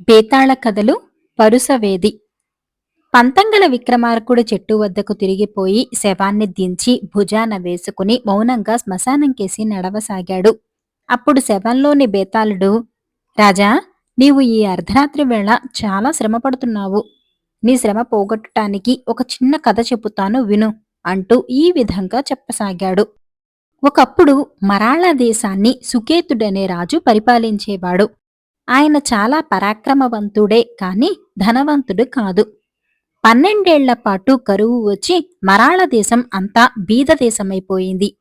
బేతాళ కథలు పరుసవేది పంతంగల విక్రమార్కుడు చెట్టు వద్దకు తిరిగిపోయి శవాన్ని దించి భుజాన వేసుకుని మౌనంగా శ్మశానంకేసి నడవసాగాడు. అప్పుడు శవంలోని బేతాళుడు రాజా నీవు ఈ అర్ధరాత్రి వేళ చాలా శ్రమపడుతున్నావు. నీ శ్రమ పోగొట్టడానికి ఒక చిన్న కథ చెబుతాను విను అంటూ ఈ విధంగా చెప్పసాగాడు. ఒకప్పుడు మరాళ దేశాన్ని సుకేతుడనే రాజు పరిపాలించేవాడు. ఆయన చాలా పరాక్రమవంతుడే కాని ధనవంతుడు కాదు. పన్నెండేళ్ళ పాటు కరువు వచ్చి మరాళ దేశం అంతా బీద దేశమైపోయింది.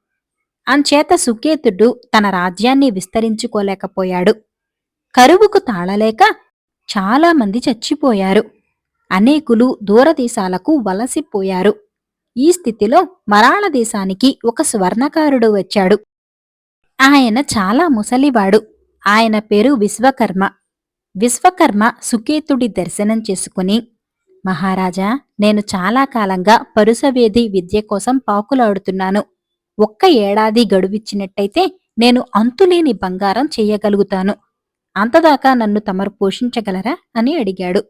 అంచేత సుకేతుడు తన రాజ్యాన్ని విస్తరించుకోలేకపోయాడు. కరువుకు తాళలేక చాలామంది చచ్చిపోయారు. అనేకులు దూరదేశాలకు వలసిపోయారు. ఈ స్థితిలో మరాళ దేశానికి ఒక స్వర్ణకారుడు వచ్చాడు. ఆయన చాలా ముసలివాడు. ఆయన పేరు విశ్వకర్మ. విశ్వకర్మ సుకేతుడి దర్శనం చేసుకుని మహారాజా నేను చాలా కాలంగా పరుసవేది విద్య కోసం పాకులాడుతున్నాను. ఒక్క ఏడాది గడువిచ్చినట్టయితే నేను అంతులేని బంగారం చేయగలుగుతాను. అంతదాకా నన్ను తమరు పోషించగలరా? అని అడిగాడు.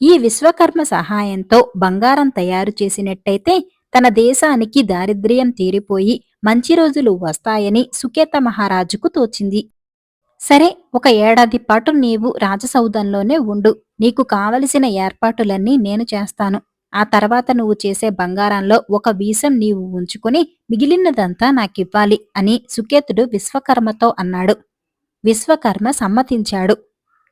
ఈ విశ్వకర్మ సహాయంతో బంగారం తయారు చేసినట్టయితే తన దేశానికి దారిద్ర్యం తీరిపోయి మంచి రోజులు వస్తాయని సుకేత మహారాజుకు తోచింది. సరే ఒక ఏడాది పాటు నీవు రాజసౌధంలోనే ఉండు. నీకు కావలసిన ఏర్పాటులన్నీ నేను చేస్తాను. ఆ తర్వాత నువ్వు చేసే బంగారంలో ఒక వీసం నీవు ఉంచుకుని మిగిలినదంతా నాకివ్వాలి అని సుకేతుడు విశ్వకర్మతో అన్నాడు. విశ్వకర్మ సమ్మతించాడు.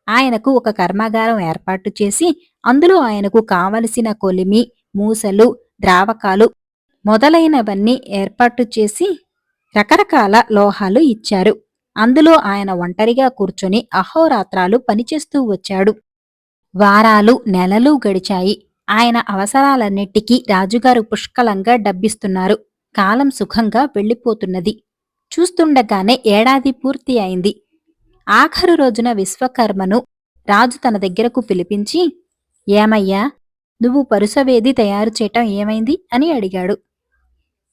ఆయనకు ఒక కర్మాగారం ఏర్పాటు చేసి అందులో ఆయనకు కావలసిన కొలిమి మూసలు ద్రావకాలు మొదలైనవన్నీ ఏర్పాటు చేసి రకరకాల లోహాలు ఇచ్చారు. అందులో ఆయన ఒంటరిగా కూర్చొని అహోరాత్రాలు పనిచేస్తూ వచ్చాడు. వారాలు నెలలు గడిచాయి. ఆయన అవసరాలన్నిటికీ రాజుగారు పుష్కలంగా డబ్బిస్తున్నారు. కాలం సుఖంగా వెళ్ళిపోతున్నది. చూస్తుండగానే ఏడాది పూర్తి అయింది. ఆఖరు రోజున విశ్వకర్మను రాజు తన దగ్గరకు పిలిపించి ఏమయ్యా నువ్వు పరుసవేది తయారు చేయటం ఏమైంది? అని అడిగాడు.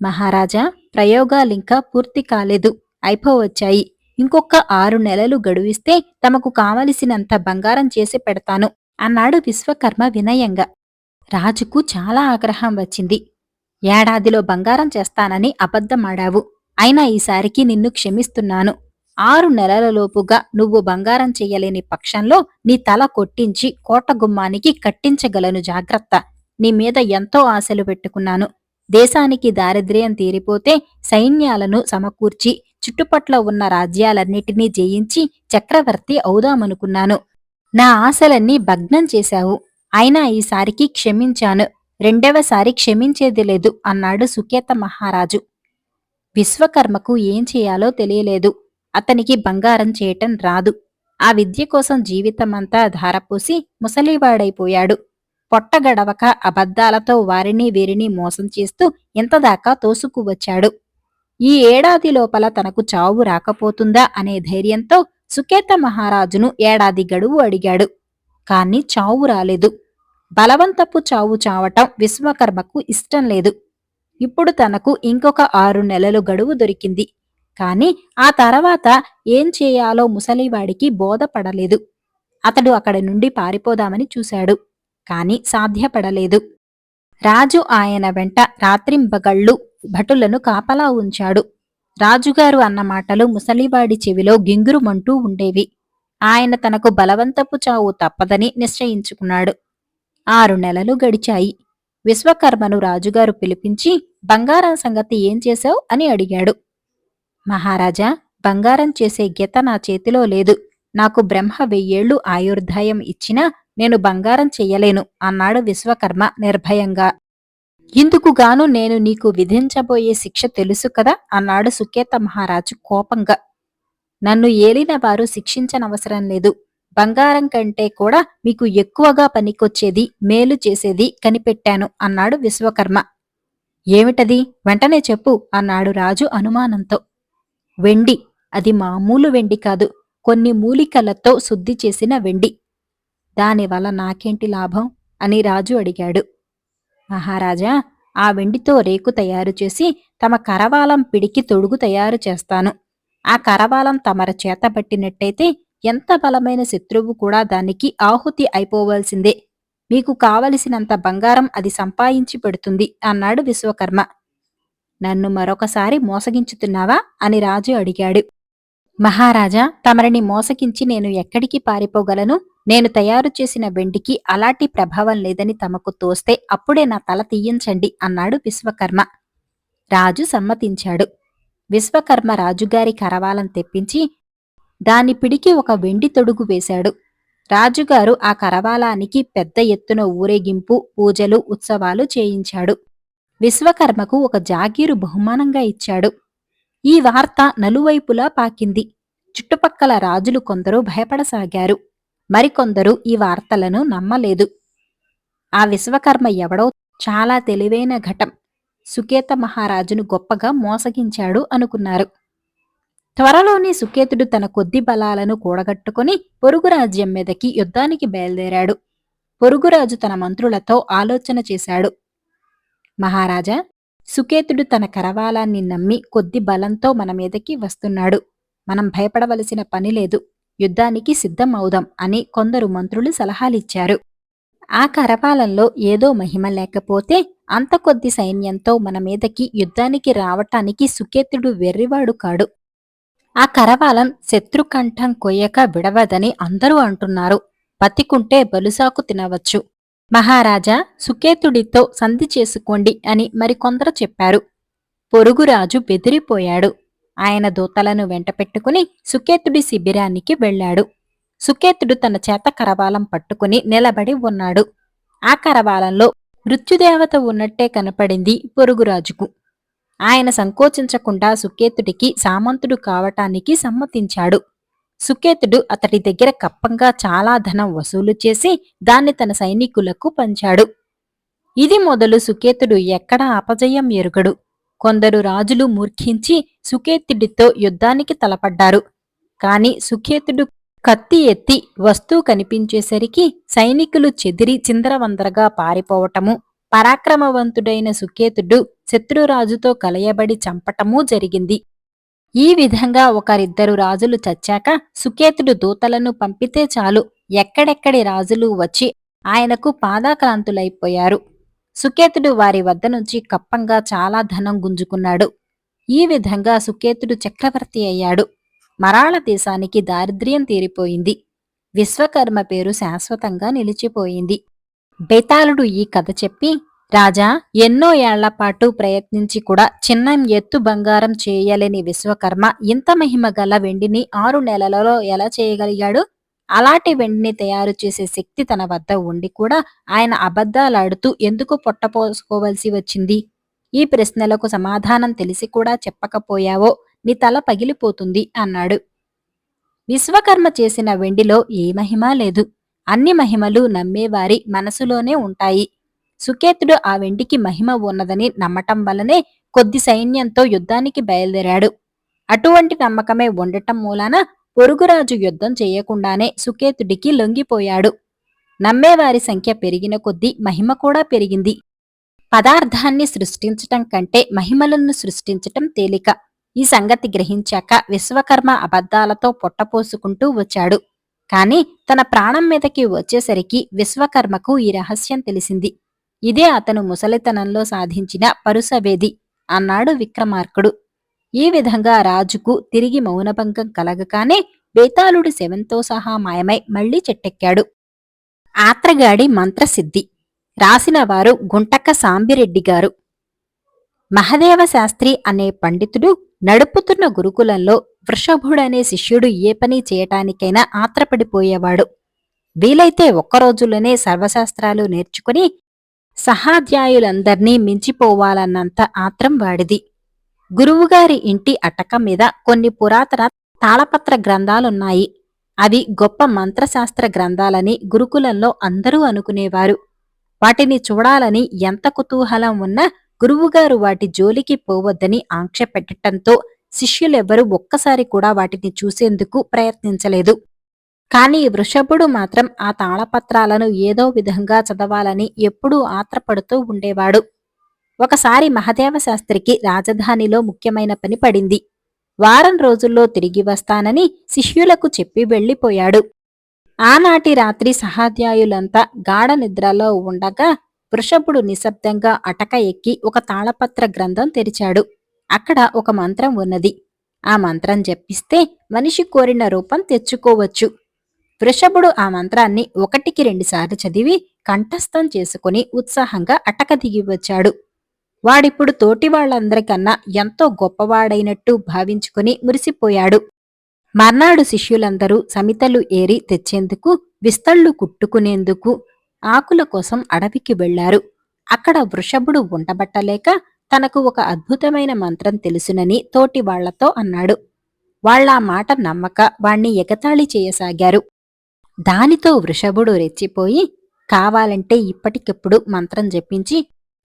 మహారాజా ప్రయోగాలింకా పూర్తి కాలేదు. అయిపోవచ్చాయి. ఇంకొక ఆరు నెలలు గడువిస్తే తమకు కావలసినంత బంగారం చేసి పెడతాను అన్నాడు విశ్వకర్మ వినయంగా. రాజుకు చాలా ఆగ్రహం వచ్చింది. ఏడాదిలో బంగారం చేస్తానని అబద్ధమాడావు. అయినా ఈసారికి నిన్ను క్షమిస్తున్నాను. ఆరు నెలలలోపుగా నువ్వు బంగారం చెయ్యలేని పక్షంలో నీ తల కొట్టించి కోట గుమ్మానికి కట్టించగలను జాగ్రత్త. నీ మీద ఎంతో ఆశలు పెట్టుకున్నాను. దేశానికి దారిద్ర్యం తీరిపోతే సైన్యాలను సమకూర్చి చుట్టుపట్ల ఉన్న రాజ్యాలన్నిటినీ జయించి చక్రవర్తి అవుదామనుకున్నాను. నా ఆశలన్నీ భగ్నం చేశావు. అయినా ఈసారికి క్షమించాను. రెండవసారి క్షమించేది లేదు అన్నాడు సుకేత మహారాజు. విశ్వకర్మకు ఏం చేయాలో తెలియలేదు. అతనికి బంగారం చేయటం రాదు. ఆ విద్య కోసం జీవితమంతా ధారపోసి ముసలివాడైపోయాడు. పొట్టగడవక అబద్ధాలతో వారిని వీరిని మోసం చేస్తూ ఇంతదాకా తోసుకువచ్చాడు? ఈ ఏడాది లోపల తనకు చావు రాకపోతుందా అనే ధైర్యంతో సుకేత మహారాజును ఏడాది గడువు అడిగాడు. కాని చావు రాలేదు. బలవంతపు చావు చావటం విశ్వకర్మకు ఇష్టం లేదు. ఇప్పుడు తనకు ఇంకొక ఆరు నెలలు గడువు దొరికింది. కాని ఆ తర్వాత ఏం చేయాలో ముసలివాడికి బోధపడలేదు. అతడు అక్కడి నుండి పారిపోదామని చూశాడు. కాని సాధ్యపడలేదు. రాజు ఆయన వెంట రాత్రింబగళ్ళు భటులను కాపలా ఉంచాడు. రాజుగారు అన్న మాటలు ముసలివాడి చెవిలో గింగురుమంటూ ఉండేవి. ఆయన తనకు బలవంతపు చావు తప్పదని నిశ్చయించుకున్నాడు. ఆరు నెలలు గడిచాయి. విశ్వకర్మను రాజుగారు పిలిపించి బంగారం సంగతి ఏం చేశావు? అని అడిగాడు. మహారాజా బంగారం చేసే గీత నా చేతిలో లేదు. నాకు బ్రహ్మ వెయ్యేళ్ళు ఆయుర్దాయం ఇచ్చినా నేను బంగారం చెయ్యలేను అన్నాడు విశ్వకర్మ నిర్భయంగా. ఇందుకుగాను నేను నీకు విధించబోయే శిక్ష తెలుసు కదా? అన్నాడు సుకేత మహారాజు కోపంగా. నన్ను ఏలిన వారు శిక్షించనవసరం లేదు. బంగారం కంటే కూడా మీకు ఎక్కువగా పనికొచ్చేది మేలు చేసేది కనిపెట్టాను అన్నాడు విశ్వకర్మ. ఏమిటది? వెంటనే చెప్పు అన్నాడు రాజు అనుమానంతో. వెండి. అది మామూలు వెండి కాదు. కొన్ని మూలికలతో శుద్ధి చేసిన వెండి. దానివల్ల నాకేంటి లాభం? అని రాజు అడిగాడు. మహారాజా ఆ వెండితో రేకు తయారు చేసి తమ కరవాలం పిడికి తొడుగు తయారు చేస్తాను. ఆ కరవాలం తమర చేతబట్టినట్టయితే ఎంత బలమైన శత్రువు కూడా దానికి ఆహుతి అయిపోవలసిందే. మీకు కావలసినంత బంగారం అది సంపాదించి పెడుతుంది అన్నాడు విశ్వకర్మ. నన్ను మరొకసారి మోసగించుతున్నావా? అని రాజు అడిగాడు. మహారాజా తమరిని మోసగించి నేను ఎక్కడికి పారిపోగలను? నేను తయారు చేసిన వెండికి అలాంటి ప్రభావం లేదని తమకు తోస్తే అప్పుడే నా తల తీయించండి అన్నాడు విశ్వకర్మ. రాజు సమ్మతించాడు. విశ్వకర్మ రాజుగారి కరవాలం తెప్పించి దాని పిడికి ఒక వెండి తొడుగు వేశాడు. రాజుగారు ఆ కరవాలానికి పెద్ద ఎత్తున ఊరేగింపు పూజలు ఉత్సవాలు చేయించాడు. విశ్వకర్మకు ఒక జాగీరు బహుమానంగా ఇచ్చాడు. ఈ వార్త నలువైపులా పాకింది. చుట్టుపక్కల రాజులు కొందరు భయపడసాగారు. మరికొందరు ఈ వార్తలను నమ్మలేదు. ఆ విశ్వకర్మ ఎవడో చాలా తెలివైన ఘటం. సుకేత మహారాజును గొప్పగా మోసగించాడు అనుకున్నారు. త్వరలోనే సుకేతుడు తన కొద్ది బలాలను కూడగట్టుకుని పొరుగు రాజ్యం మీదకి యుద్ధానికి బయలుదేరాడు. పొరుగురాజు తన మంత్రులతో ఆలోచన చేశాడు. మహారాజా సుకేతుడు తన కరవాలాన్ని నమ్మి కొద్ది బలంతో మన మీదకి వస్తున్నాడు. మనం భయపడవలసిన పని లేదు. యుద్ధానికి సిద్ధం అవుదాం అని కొందరు మంత్రులు సలహాలిచ్చారు. ఆ కరపాలంలో ఏదో మహిమ లేకపోతే అంత కొద్ది సైన్యంతో మన మీదకి యుద్ధానికి రావటానికి సుకేతుడు వెర్రివాడు కాడు. ఆ కరవాలం శత్రుకంఠం కొయ్యక విడవదని అందరూ అంటున్నారు. బతికుంటే బలుసాకు తినవచ్చు. మహారాజా సుకేతుడితో సంధి చేసుకోండి అని మరికొందరు చెప్పారు. పొరుగురాజు బెదిరిపోయాడు. ఆయన దూతలను వెంటపెట్టుకుని సుకేతుడి శిబిరానికి వెళ్ళాడు. సుకేతుడు తన చేత కరవాలం పట్టుకుని నిలబడి ఉన్నాడు. ఆ కరవాలంలో మృత్యుదేవత ఉన్నట్టే కనపడింది పొరుగురాజుకు. ఆయన సంకోచించకుండా సుకేతుడికి సామంతుడు కావటానికి సమ్మతించాడు. సుకేతుడు అతడి దగ్గర కప్పంగా చాలా ధనం వసూలు చేసి దాన్ని తన సైనికులకు పంచాడు. ఇది మొదలు సుకేతుడు ఎక్కడా అపజయం ఎరుగడు. కొందరు రాజులు మూర్ఖించి సుకేతుడితో యుద్ధానికి తలపడ్డారు. కాని సుకేతుడు కత్తి ఎత్తి వస్తువు కనిపించేసరికి సైనికులు చెదిరి చిందరవందరగా పారిపోవటము పరాక్రమవంతుడైన సుకేతుడు శత్రురాజుతో కలయబడి చంపటమూ జరిగింది. ఈ విధంగా ఒకరిద్దరు రాజులు చచ్చాక సుకేతుడు దూతలను పంపితే చాలు ఎక్కడెక్కడి రాజులు వచ్చి ఆయనకు పాదాక్రాంతులైపోయారు. సుకేతుడు వారి వద్ద నుంచి కప్పంగా చాలా ధనం గుంజుకున్నాడు. ఈ విధంగా సుకేతుడు చక్రవర్తి అయ్యాడు. మరాళ దేశానికి దారిద్ర్యం తీరిపోయింది. విశ్వకర్మ పేరు శాశ్వతంగా నిలిచిపోయింది. బేతాళుడు ఈ కథ చెప్పి రాజా ఎన్నో ఏళ్ళపాటు ప్రయత్నించి కూడా చిన్న ఎత్తు బంగారం చేయలేని విశ్వకర్మ ఇంత మహిమ గల వెండిని ఆరు నెలలలో ఎలా చేయగలిగాడు? అలాంటి వెండిని తయారు చేసే శక్తి తన వద్ద ఉండి కూడా ఆయన అబద్ధాలాడుతూ ఎందుకు పొట్టపోసుకోవలసి వచ్చింది? ఈ ప్రశ్నలకు సమాధానం తెలిసి కూడా చెప్పకపోయావో? నీ తల పగిలిపోతుంది అన్నాడు. విశ్వకర్మ చేసిన వెండిలో ఏ మహిమ లేదు. అన్ని మహిమలు నమ్మేవారి మనసులోనే ఉంటాయి. సుకేతుడు ఆ వెండికి మహిమ ఉన్నదని నమ్మటం వల్లనే కొద్ది సైన్యంతో యుద్ధానికి బయలుదేరాడు. అటువంటి నమ్మకమే ఉండటం మూలాన పొరుగురాజు యుద్ధం చేయకుండానే సుకేతుడికి లొంగిపోయాడు. నమ్మేవారి సంఖ్య పెరిగిన కొద్దీ మహిమ కూడా పెరిగింది. పదార్థాన్ని సృష్టించటం కంటే మహిమలను సృష్టించటం తేలిక. ఈ సంగతి గ్రహించాక విశ్వకర్మ అబద్ధాలతో పొట్టపోసుకుంటూ వచ్చాడు. కాని తన ప్రాణం మీదకి వచ్చేసరికి విశ్వకర్మకు ఈ రహస్యం తెలిసింది. ఇదే అతను ముసలితనంలో సాధించిన పరుసవేది అన్నాడు విక్రమార్కుడు. ఈ విధంగా రాజుకు తిరిగి మౌనభంగం కలగగానే బేతాళుడి శవంతో సహా మాయమై మళ్ళీ చెట్టెక్కాడు. ఆత్రగాడి మంత్రసిద్ధి. రాసినవారు గుంటక్క సాంబిరెడ్డి గారు. మహదేవ శాస్త్రి అనే పండితుడు నడుపుతున్న గురుకులంలో వృషభుడనే శిష్యుడు ఏ పని చేయటానికైనా ఆత్రపడిపోయేవాడు. వీలైతే ఒక్కరోజులోనే సర్వశాస్త్రాలు నేర్చుకుని సహాధ్యాయులందర్నీ మించిపోవాలన్నంత ఆత్రం వాడిది. గురువుగారి ఇంటి అటక మీద కొన్ని పురాతన తాళపత్ర గ్రంథాలున్నాయి. అవి గొప్ప మంత్రశాస్త్ర గ్రంథాలని గురుకులంలో అందరూ అనుకునేవారు. వాటిని చూడాలని ఎంత కుతూహలం ఉన్నా గురువుగారు వాటి జోలికి పోవద్దని ఆంక్ష పెట్టడంతో శిష్యులెవ్వరూ ఒక్కసారి కూడా వాటిని చూసేందుకు ప్రయత్నించలేదు. కానీ వృషభుడు మాత్రం ఆ తాళపత్రాలను ఏదో విధంగా చదవాలని ఎప్పుడూ ఆత్రపడుతూ ఉండేవాడు. ఒకసారి మహదేవ శాస్త్రికి రాజధానిలో ముఖ్యమైన పని పడింది. వారం రోజుల్లో తిరిగి వస్తానని శిష్యులకు చెప్పి వెళ్ళిపోయాడు. ఆనాటి రాత్రి సహాధ్యాయులంతా గాఢ నిద్రలో ఉండగా వృషభుడు నిశ్శబ్దంగా అటక ఎక్కి ఒక తాళపత్ర గ్రంథం తెరిచాడు. అక్కడ ఒక మంత్రం ఉన్నది. ఆ మంత్రం జపిస్తే మనిషి కోరిన రూపం తెచ్చుకోవచ్చు. వృషభుడు ఆ మంత్రాన్ని ఒకటికి రెండుసార్లు చదివి కంఠస్థం చేసుకుని ఉత్సాహంగా అటక దిగి వచ్చాడు. వాడిప్పుడు తోటి వాళ్ళందరికన్నా ఎంతో గొప్పవాడైనట్టు భావించుకుని మురిసిపోయాడు. మర్నాడు శిష్యులందరూ సమితలు ఏరి తెచ్చేందుకు విస్తళ్ళు కుట్టుకునేందుకు ఆకుల కోసం అడవికి వెళ్ళారు అక్కడ వృషభుడు ఉండబట్టలేక తనకు ఒక అద్భుతమైన మంత్రం తెలుసునని తోటి వాళ్ళతో అన్నాడు. వాళ్ళ మాట నమ్మక వాణ్ణి ఎగతాళి చేయసాగారు. దానితో వృషభుడు రెచ్చిపోయి కావాలంటే ఇప్పటికిప్పుడు మంత్రం జపించి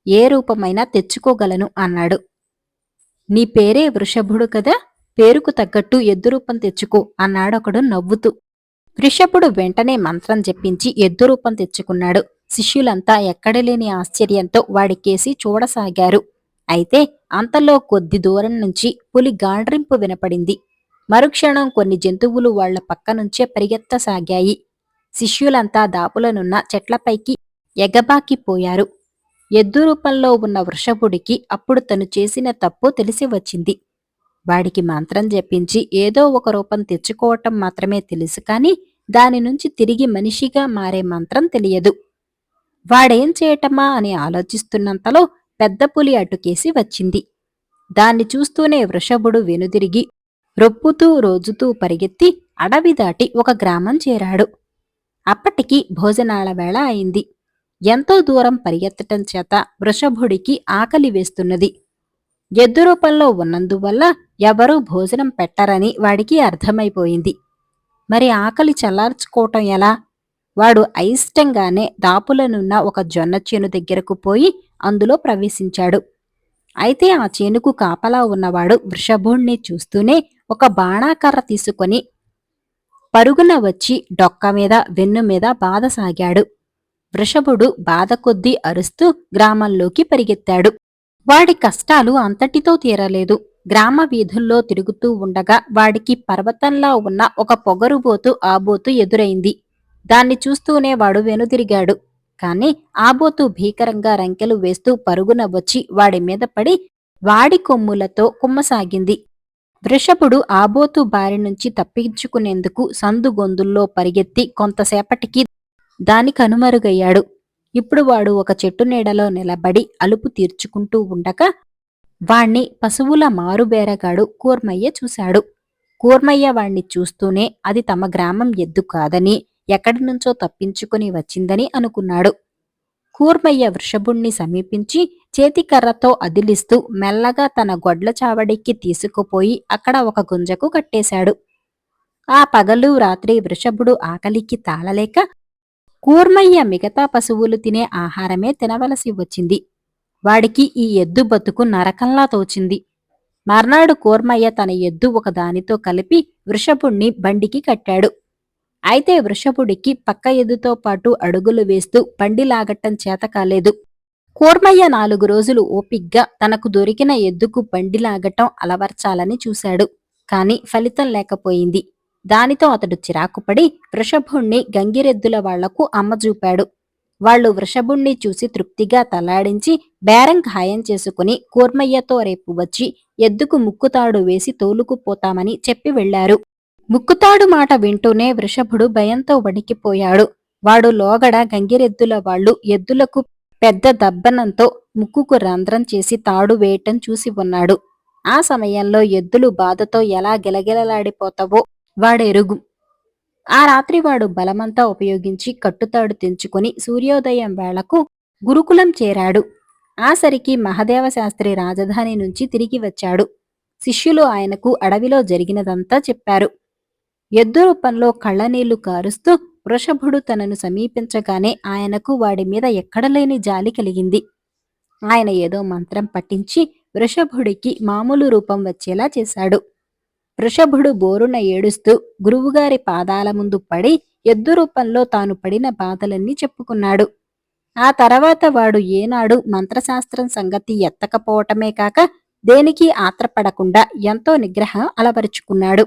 ఏ రూపమైనా తెచ్చుకోగలను అన్నాడు. నీ పేరే వృషభుడు కదా పేరుకు తగ్గట్టు ఎద్దు రూపం తెచ్చుకో అన్నాడొకడు నవ్వుతూ. వృషభుడు వెంటనే మంత్రం జపించి ఎద్దు రూపం తెచ్చుకున్నాడు. శిష్యులంతా ఎక్కడలేని ఆశ్చర్యంతో వాడికేసి చూడసాగారు. అయితే అంతలో కొద్ది దూరం నుంచి పులి గాండ్రింపు వినపడింది. మరుక్షణం కొన్ని జంతువులు వాళ్ళ పక్క నుంచే పరిగెత్తసాగాయి. శిష్యులంతా దాపులనున్న చెట్లపైకి ఎగబాకిపోయారు ఎద్దు రూపంలో ఉన్న వృషభుడికి అప్పుడు తను చేసిన తప్పు తెలిసి వచ్చింది. వాడికి మంత్రం జపించి ఏదో ఒక రూపం తెచ్చుకోవటం మాత్రమే తెలుసు కాని దాని నుంచి తిరిగి మనిషిగా మారే మంత్రం తెలియదు. వాడేం చేయటమా అని ఆలోచిస్తున్నంతలో పెద్ద పులి అటుకేసి వచ్చింది. దాన్ని చూస్తూనే వృషభుడు వెనుదిరిగి రొప్పుతూ రోజుతూ పరిగెత్తి అడవి దాటి ఒక గ్రామం చేరాడు. అప్పటికి భోజనాల వేళ అయింది. ఎంతో దూరం పరిగెత్తటం చేత వృషభుడికి ఆకలి వేస్తున్నది. ఎద్దు రూపంలో ఉన్నందువల్ల ఎవరూ భోజనం పెట్టరని వాడికి అర్థమైపోయింది. మరి ఆకలి చల్లార్చుకోవటం ఎలా? వాడు అయిష్టంగానే దాపులనున్న ఒక జొన్న చేను దగ్గరకు పోయి అందులో ప్రవేశించాడు. అయితే ఆ చేనుకు కాపలా ఉన్నవాడు వృషభుణ్ణి చూస్తూనే ఒక బాణాకర్ర తీసుకొని పరుగున వచ్చి డొక్క మీద వెన్ను మీద బాధసాగాడు. వృషభుడు బాధ కొద్దీ అరుస్తూ గ్రామంలోకి పరిగెత్తాడు. వాడి కష్టాలు అంతటితో తీరలేదు. గ్రామ వీధుల్లో తిరుగుతూ ఉండగా వాడికి పర్వతంలా ఉన్న ఒక పొగరుబోతు ఆబోతు ఎదురైంది. దాన్ని చూస్తూనే వాడు వెనుదిరిగాడు. కాని ఆబోతు భీకరంగా రంకెలు వేస్తూ పరుగున వచ్చి వాడి మీద పడి వాడి కొమ్ములతో కుమ్మసాగింది. వృషభుడు ఆబోతు బారి నుంచి తప్పించుకునేందుకు సందుగొందుల్లో పరిగెత్తి కొంతసేపటికి దాని కనుమరుగయ్యాడు. ఇప్పుడు వాడు ఒక చెట్టు నీడలో నిలబడి అలుపు తీర్చుకుంటూ ఉండగా వాణ్ణి పశువుల మారుబేరగాడు కూర్మయ్య చూశాడు. కూర్మయ్య వాణ్ణి చూస్తూనే అది తమ గ్రామం ఎద్దు కాదని ఎక్కడి నుంచో తప్పించుకుని వచ్చిందని అనుకున్నాడు. కూర్మయ్య వృషభుణ్ణి సమీపించి చేతికర్రతో అదిలిస్తూ మెల్లగా తన గొడ్ల చావడికి తీసుకుపోయి అక్కడ ఒక గుంజకు కట్టేశాడు. ఆ పగలు రాత్రి వృషభుడు ఆకలికి తాళలేక కూర్మయ్య మిగతా పశువులు తినే ఆహారమే తినవలసి వచ్చింది వాడికి ఈ ఎద్దు బతుకు నరకంలా తోచింది. మర్నాడు కూర్మయ్య తన ఎద్దు ఒకదానితో కలిపి వృషభుణ్ణి బండికి కట్టాడు. అయితే వృషభుడికి పక్క ఎద్దుతో పాటు అడుగులు వేస్తూ బండి లాగట్టం చేత కాలేదు. కూర్మయ్య నాలుగు రోజులు ఓపిగ్గా తనకు దొరికిన ఎద్దుకు బండి లాగటం అలవర్చాలని చూశాడు. కాని ఫలితం లేకపోయింది. దానితో అతడు చిరాకుపడి వృషభుణ్ణి గంగిరెద్దుల వాళ్ళకు అమ్మజూపాడు. వాళ్ళు వృషభుణ్ణి చూసి తృప్తిగా తలాడించి బేరం ఖాయం చేసుకుని కూర్మయ్యతో రేపు వచ్చి ఎద్దుకు ముక్కుతాడు వేసి తోలుకుపోతామని చెప్పి వెళ్ళారు ముక్కుతాడు మాట వింటూనే వృషభుడు భయంతో వణికిపోయాడు. వాడు లోగడ గంగిరెద్దుల వాళ్ళు ఎద్దులకు పెద్ద దబ్బనంతో ముక్కుకు రంధ్రం చేసి తాడు వేయటం చూసి ఉన్నాడు. ఆ సమయంలో ఎద్దులు బాధతో ఎలా గిలగిలలాడిపోతావో వాడెరుగు. ఆ రాత్రి వాడు బలమంతా ఉపయోగించి కట్టుతాడు తెంచుకొని సూర్యోదయం వేళకు గురుకులం చేరాడు. ఆసరికి మహదేవ శాస్త్రి రాజధాని నుంచి తిరిగి వచ్చాడు. శిష్యులు ఆయనకు అడవిలో జరిగినదంతా చెప్పారు. ఎద్దు రూపంలో కళ్ళనీళ్ళు కారుస్తూ వృషభుడు తనను సమీపించగానే ఆయనకు వాడి మీద ఎక్కడలేని జాలి కలిగింది. ఆయన ఏదో మంత్రం పట్టించి వృషభుడికి మామూలు రూపం వచ్చేలా చేశాడు. వృషభుడు బోరున ఏడుస్తూ గురువుగారి పాదాల ముందు పడి ఎద్దు రూపంలో తాను పడిన బాధలన్నీ చెప్పుకున్నాడు. ఆ తర్వాత వాడు ఏనాడు మంత్రశాస్త్రం సంగతి ఎత్తకపోవటమే కాక దేనికి ఆత్రపడకుండా ఎంతో నిగ్రహం అలవరుచుకున్నాడు.